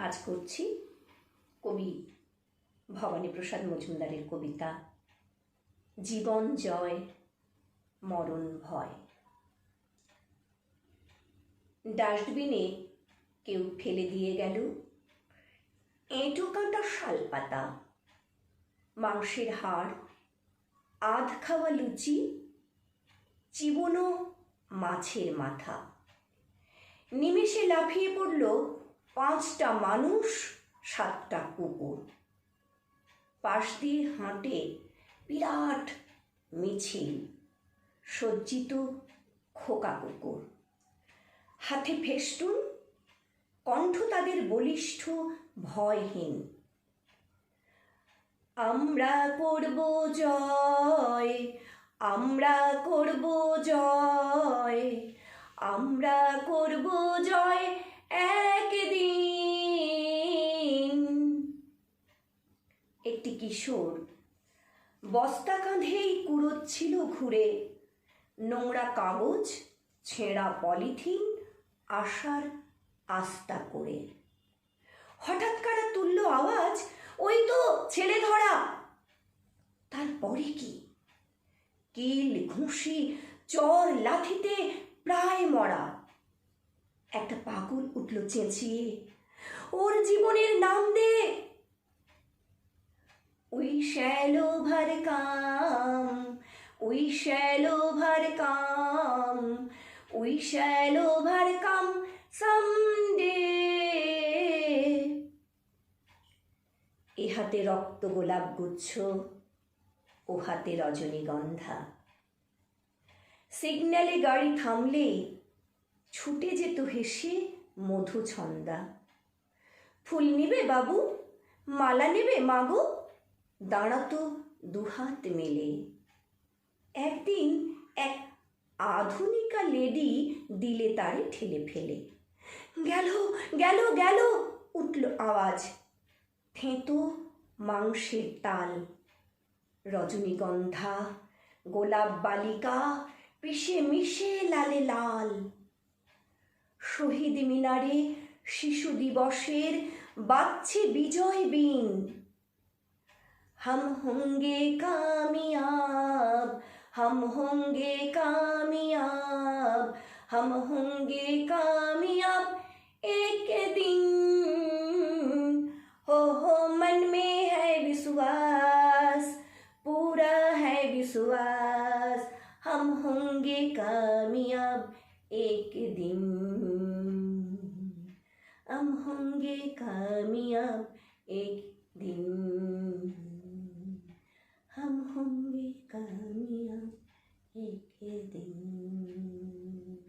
আজ করছি কবি ভবানীপ্রসাদ মজুমদারের কবিতা। জীবন জয়, মরণ ভয়। ডাস্টবিনে কেউ ফেলে দিয়ে গেল। এঁটো কাঁটা শালপাতা, মাংসের হাড়, আধ খাওয়া লুচি, চিবনো মাছের মাথা। নিমেষে লাফিয়ে পড়ল পাঁচটা মানুষ, সাতটা কুকুর। পাশ দিয়ে হাঁটে বিরাট মিছিল, সজ্জিত খোকা কুকুর। হাতে ফেস্টুন, কণ্ঠ তাদের বলিষ্ঠ, ভয়হীন। আমরা করব জয়, আমরা করব জয়, আমরা করব জয় কিশোর। বস্তা কাঁধেই কুড়োচ্ছিল ঘুরে। নোংরা কাগজ, ছেঁড়া পলিথিন আসার আস্তা করে। হঠাৎ কারা তুলল আওয়াজ, ওই তো ছেলে ধরা! তারপরে কি? কিল, ঘুষি, চর লাথিতে প্রায় মরা। একটা পাগল উঠল চেঁচিয়ে, ওর জীবনের নাম দে! কাম উই শ্যালো ভর কাম উই শ্যালো ভর কাম সামডে এ হাতে রক্ত গোলাপ গুচ্ছ, ও হাতে রজনীগন্ধা সিগন্যালে গাড়ি থামলে, ছুটে যেত হেসে মধু ছন্দা ফুল নিবে বাবু, মালা নেবে মাগো দাঁড়াতো দুহাত মেলে। একদিন এক আধুনিকা লেডি দিলে তারে ঠেলে ফেলে। গেল গেল গেল, উঠল আওয়াজ। থেঁতো মাংসের তাল, রজনীগন্ধা, গোলাপ বালিকা, পিষে মিশে লালে লাল। শহীদ মিনারে শিশু দিবসের বাজছে বিজয় বিন। हम होंगे कामयाब, हम होंगे कामयाब, हम होंगे कामयाब एक दिन। हो हो, मन में है विश्वास, पूरा है विश्वास, हम होंगे कामयाब एक दिन। हम होंगे कामयाब एक दिन। 约定